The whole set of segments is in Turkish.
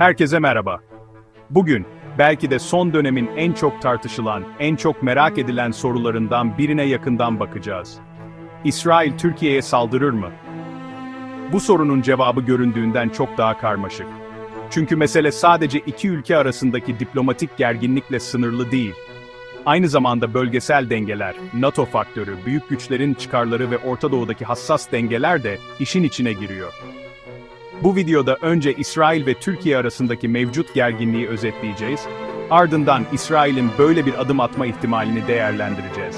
Herkese merhaba. Bugün, belki de son dönemin en çok tartışılan, en çok merak edilen sorularından birine yakından bakacağız. İsrail Türkiye'ye saldırır mı? Bu sorunun cevabı göründüğünden çok daha karmaşık. Çünkü mesele sadece iki ülke arasındaki diplomatik gerginlikle sınırlı değil. Aynı zamanda bölgesel dengeler, NATO faktörü, büyük güçlerin çıkarları ve Orta Doğu'daki hassas dengeler de işin içine giriyor. Bu videoda önce İsrail ve Türkiye arasındaki mevcut gerginliği özetleyeceğiz, ardından İsrail'in böyle bir adım atma ihtimalini değerlendireceğiz.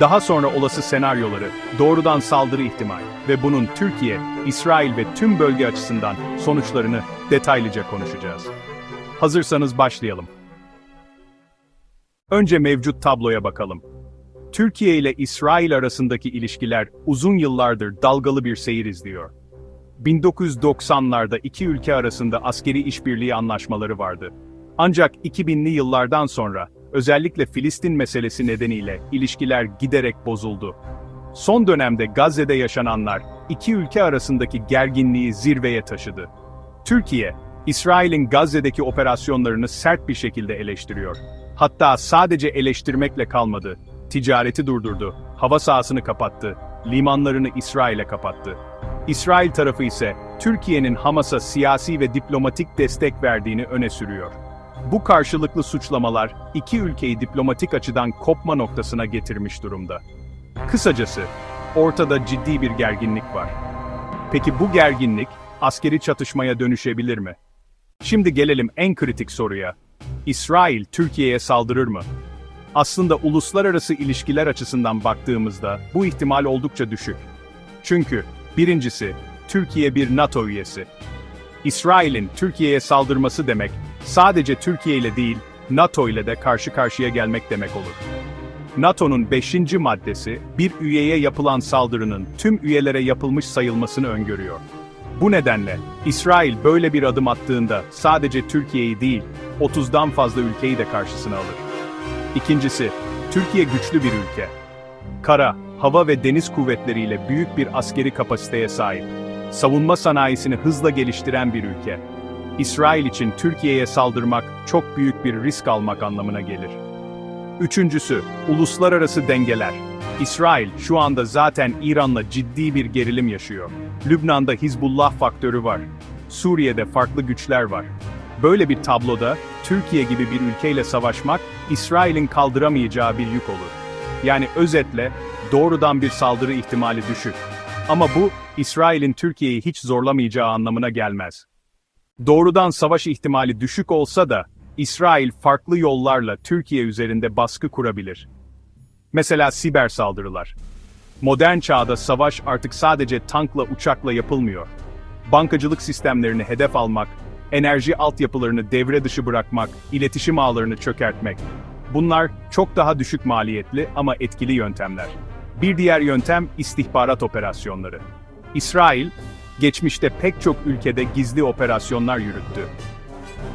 Daha sonra olası senaryoları, doğrudan saldırı ihtimali ve bunun Türkiye, İsrail ve tüm bölge açısından sonuçlarını detaylıca konuşacağız. Hazırsanız başlayalım. Önce mevcut tabloya bakalım. Türkiye ile İsrail arasındaki ilişkiler uzun yıllardır dalgalı bir seyir izliyor. 1990'larda iki ülke arasında askeri işbirliği anlaşmaları vardı. Ancak 2000'li yıllardan sonra, özellikle Filistin meselesi nedeniyle ilişkiler giderek bozuldu. Son dönemde Gazze'de yaşananlar, iki ülke arasındaki gerginliği zirveye taşıdı. Türkiye, İsrail'in Gazze'deki operasyonlarını sert bir şekilde eleştiriyor. Hatta sadece eleştirmekle kalmadı, ticareti durdurdu, hava sahasını kapattı, limanlarını İsrail'e kapattı. İsrail tarafı ise Türkiye'nin Hamas'a siyasi ve diplomatik destek verdiğini öne sürüyor. Bu karşılıklı suçlamalar iki ülkeyi diplomatik açıdan kopma noktasına getirmiş durumda. Kısacası, ortada ciddi bir gerginlik var. Peki bu gerginlik askeri çatışmaya dönüşebilir mi? Şimdi gelelim en kritik soruya. İsrail Türkiye'ye saldırır mı? Aslında uluslararası ilişkiler açısından baktığımızda bu ihtimal oldukça düşük. Çünkü birincisi, Türkiye bir NATO üyesi. İsrail'in Türkiye'ye saldırması demek, sadece Türkiye ile değil, NATO ile de karşı karşıya gelmek demek olur. NATO'nun 5. maddesi, bir üyeye yapılan saldırının tüm üyelere yapılmış sayılmasını öngörüyor. Bu nedenle, İsrail böyle bir adım attığında sadece Türkiye'yi değil, 30'dan fazla ülkeyi de karşısına alır. İkincisi, Türkiye güçlü bir ülke. Kara, hava ve deniz kuvvetleriyle büyük bir askeri kapasiteye sahip. Savunma sanayisini hızla geliştiren bir ülke. İsrail için Türkiye'ye saldırmak çok büyük bir risk almak anlamına gelir. Üçüncüsü, uluslararası dengeler. İsrail şu anda zaten İran'la ciddi bir gerilim yaşıyor. Lübnan'da Hizbullah faktörü var. Suriye'de farklı güçler var. Böyle bir tabloda Türkiye gibi bir ülkeyle savaşmak İsrail'in kaldıramayacağı bir yük olur. Yani özetle doğrudan bir saldırı ihtimali düşük. Ama bu İsrail'in Türkiye'yi hiç zorlamayacağı anlamına gelmez. Doğrudan savaş ihtimali düşük olsa da İsrail farklı yollarla Türkiye üzerinde baskı kurabilir. Mesela siber saldırılar. Modern çağda savaş artık sadece tankla uçakla yapılmıyor. Bankacılık sistemlerini hedef almak, enerji altyapılarını devre dışı bırakmak, iletişim ağlarını çökertmek. Bunlar çok daha düşük maliyetli ama etkili yöntemler. Bir diğer yöntem istihbarat operasyonları. İsrail, geçmişte pek çok ülkede gizli operasyonlar yürüttü.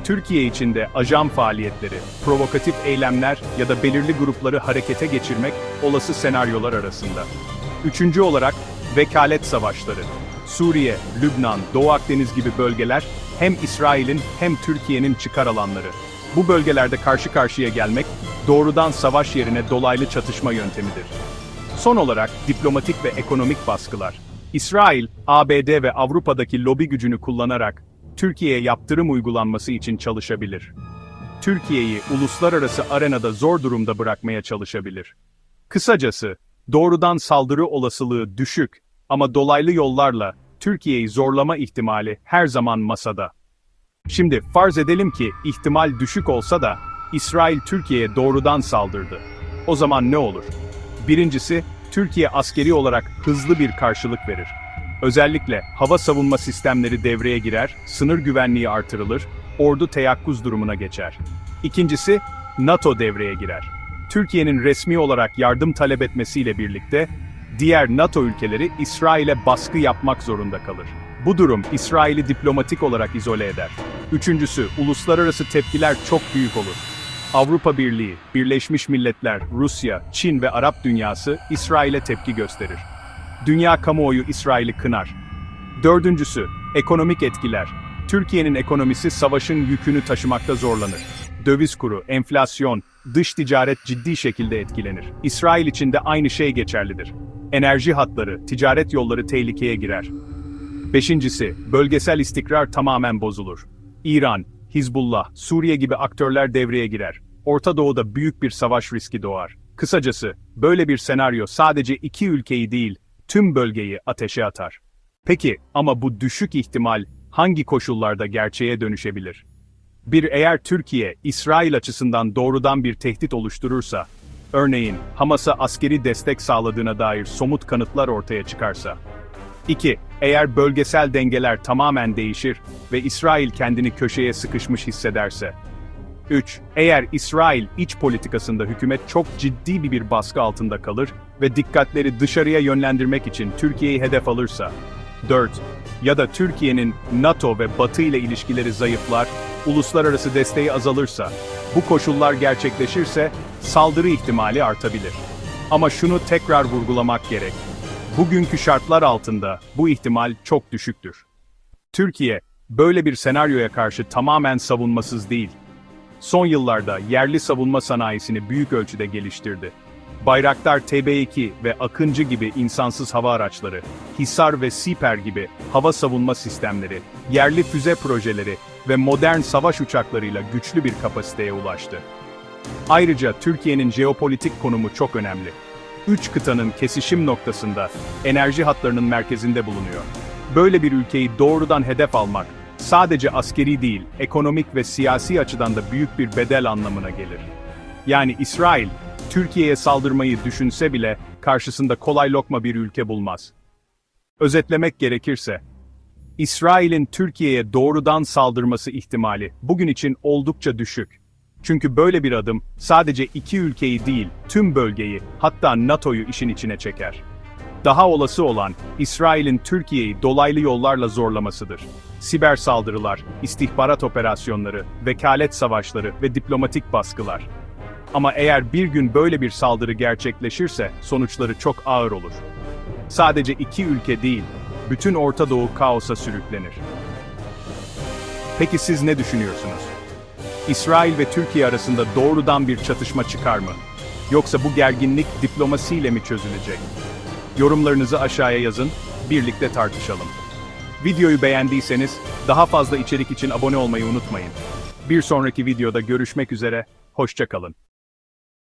Türkiye içinde ajan faaliyetleri, provokatif eylemler ya da belirli grupları harekete geçirmek olası senaryolar arasında. Üçüncü olarak vekalet savaşları. Suriye, Lübnan, Doğu Akdeniz gibi bölgeler hem İsrail'in hem Türkiye'nin çıkar alanları. Bu bölgelerde karşı karşıya gelmek doğrudan savaş yerine dolaylı çatışma yöntemidir. Son olarak diplomatik ve ekonomik baskılar. İsrail, ABD ve Avrupa'daki lobi gücünü kullanarak Türkiye'ye yaptırım uygulanması için çalışabilir. Türkiye'yi uluslararası arenada zor durumda bırakmaya çalışabilir. Kısacası, doğrudan saldırı olasılığı düşük ama dolaylı yollarla Türkiye'yi zorlama ihtimali her zaman masada. Şimdi farz edelim ki ihtimal düşük olsa da İsrail Türkiye'ye doğrudan saldırdı. O zaman ne olur? Birincisi, Türkiye askeri olarak hızlı bir karşılık verir. Özellikle hava savunma sistemleri devreye girer, sınır güvenliği artırılır, ordu teyakkuz durumuna geçer. İkincisi, NATO devreye girer. Türkiye'nin resmi olarak yardım talep etmesiyle birlikte, diğer NATO ülkeleri İsrail'e baskı yapmak zorunda kalır. Bu durum İsrail'i diplomatik olarak izole eder. Üçüncüsü, uluslararası tepkiler çok büyük olur. Avrupa Birliği, Birleşmiş Milletler, Rusya, Çin ve Arap dünyası İsrail'e tepki gösterir. Dünya kamuoyu İsrail'i kınar. Dördüncüsü, ekonomik etkiler. Türkiye'nin ekonomisi savaşın yükünü taşımakta zorlanır. Döviz kuru, enflasyon, dış ticaret ciddi şekilde etkilenir. İsrail için de aynı şey geçerlidir. Enerji hatları, ticaret yolları tehlikeye girer. Beşincisi, bölgesel istikrar tamamen bozulur. İran, Hizbullah, Suriye gibi aktörler devreye girer. Orta Doğu'da büyük bir savaş riski doğar. Kısacası, böyle bir senaryo sadece iki ülkeyi değil, tüm bölgeyi ateşe atar. Peki, ama bu düşük ihtimal hangi koşullarda gerçeğe dönüşebilir? Bir eğer Türkiye, İsrail açısından doğrudan bir tehdit oluşturursa, örneğin Hamas'a askeri destek sağladığına dair somut kanıtlar ortaya çıkarsa, 2. Eğer bölgesel dengeler tamamen değişir ve İsrail kendini köşeye sıkışmış hissederse. 3. Eğer İsrail iç politikasında hükümet çok ciddi bir, bir baskı altında kalır ve dikkatleri dışarıya yönlendirmek için Türkiye'yi hedef alırsa. 4. Ya da Türkiye'nin NATO ve Batı ile ilişkileri zayıflar, uluslararası desteği azalırsa. Bu koşullar gerçekleşirse saldırı ihtimali artabilir. Ama şunu tekrar vurgulamak gerek. Bugünkü şartlar altında bu ihtimal çok düşüktür. Türkiye, böyle bir senaryoya karşı tamamen savunmasız değil. Son yıllarda yerli savunma sanayisini büyük ölçüde geliştirdi. Bayraktar TB2 ve Akıncı gibi insansız hava araçları, Hisar ve Siper gibi hava savunma sistemleri, yerli füze projeleri ve modern savaş uçaklarıyla güçlü bir kapasiteye ulaştı. Ayrıca Türkiye'nin jeopolitik konumu çok önemli. Üç kıtanın kesişim noktasında, enerji hatlarının merkezinde bulunuyor. Böyle bir ülkeyi doğrudan hedef almak, sadece askeri değil, ekonomik ve siyasi açıdan da büyük bir bedel anlamına gelir. Yani İsrail, Türkiye'ye saldırmayı düşünse bile karşısında kolay lokma bir ülke bulmaz. Özetlemek gerekirse, İsrail'in Türkiye'ye doğrudan saldırması ihtimali bugün için oldukça düşük. Çünkü böyle bir adım sadece iki ülkeyi değil, tüm bölgeyi, hatta NATO'yu işin içine çeker. Daha olası olan İsrail'in Türkiye'yi dolaylı yollarla zorlamasıdır. Siber saldırılar, istihbarat operasyonları, vekalet savaşları ve diplomatik baskılar. Ama eğer bir gün böyle bir saldırı gerçekleşirse sonuçları çok ağır olur. Sadece iki ülke değil, bütün Orta Doğu kaosa sürüklenir. Peki siz ne düşünüyorsunuz? İsrail ve Türkiye arasında doğrudan bir çatışma çıkar mı? Yoksa bu gerginlik diplomasiyle mi çözülecek? Yorumlarınızı aşağıya yazın, birlikte tartışalım. Videoyu beğendiyseniz daha fazla içerik için abone olmayı unutmayın. Bir sonraki videoda görüşmek üzere, hoşça kalın.